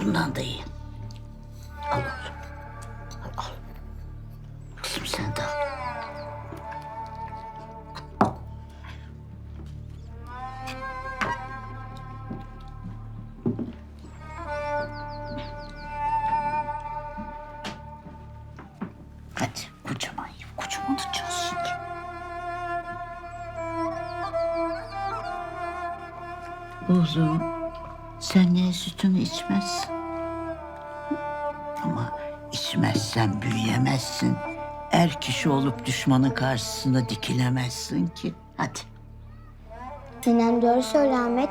Bundan da iyi. Al oğlum. Al, al. Kızım sen de al. Hadi Oğlum sen niye sütünü içmezsin? Ama içmezsen büyüyemezsin. Er kişi olup düşmanın karşısında dikilemezsin ki. Hadi. Sinem doğru söyle Ahmet.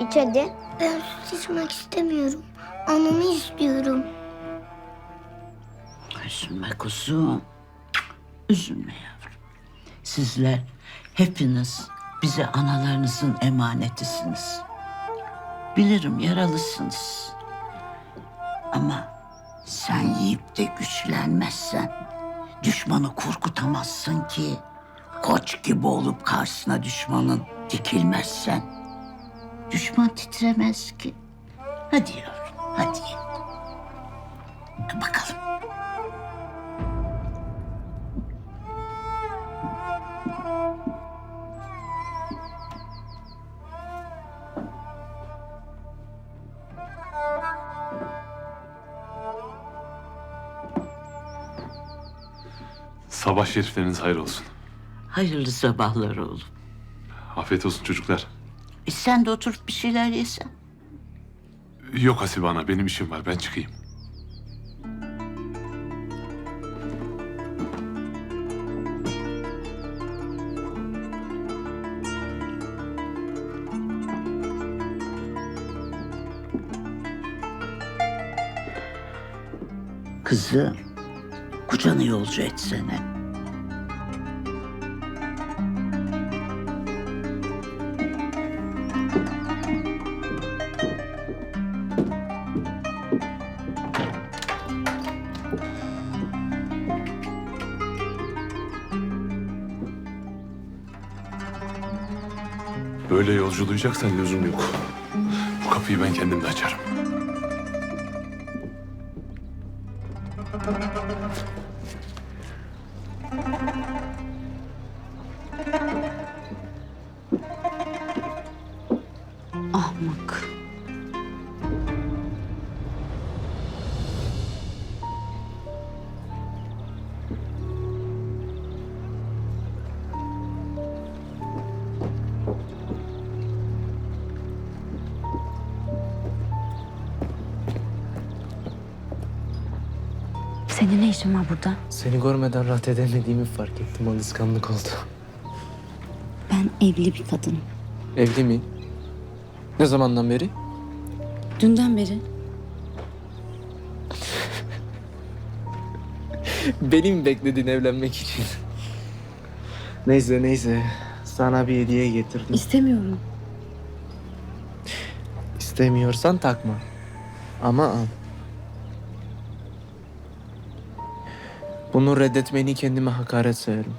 İç hadi. Ben süt içmek istemiyorum. Anamı istiyorum. Üzülme kuzum. Üzülme yavrum. Sizler hepiniz bize analarınızın emanetisiniz. Bilirim yaralısınız. Ama sen yiyip de güçlenmezsen düşmanı korkutamazsın ki. Koç gibi olup karşısına düşmanın dikilmezsen düşman titremez ki. Hadi yavrum hadi. Bakalım. Sabah şerifleriniz hayır olsun. Hayırlı sabahlar oğlum. Afiyet olsun çocuklar. E sen de oturup bir şeyler yesen. Yok Hasibe ana benim işim var ben çıkayım. Kızım, kocanı yolcu etsene. Böyle yolculayacaksan lüzum yok. Bu kapıyı ben kendim de açarım. Senin ne işin var burada? Seni görmeden rahat edemediğimi fark ettim. Alışkanlık oldu. Ben evli bir kadınım. Evli mi? Ne zamandan beri? Dünden beri. Beni mi bekledin evlenmek için? neyse neyse. Sana bir hediye getirdim. İstemiyorum. İstemiyorsan takma. Ama al. Bunu reddetmeni kendime hakaret sayarım.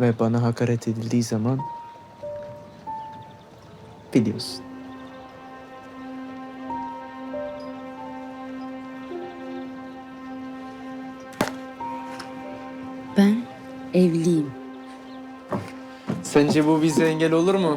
Ve bana hakaret edildiği zaman biliyorsun. Ben evliyim. Sence bu bize engel olur mu?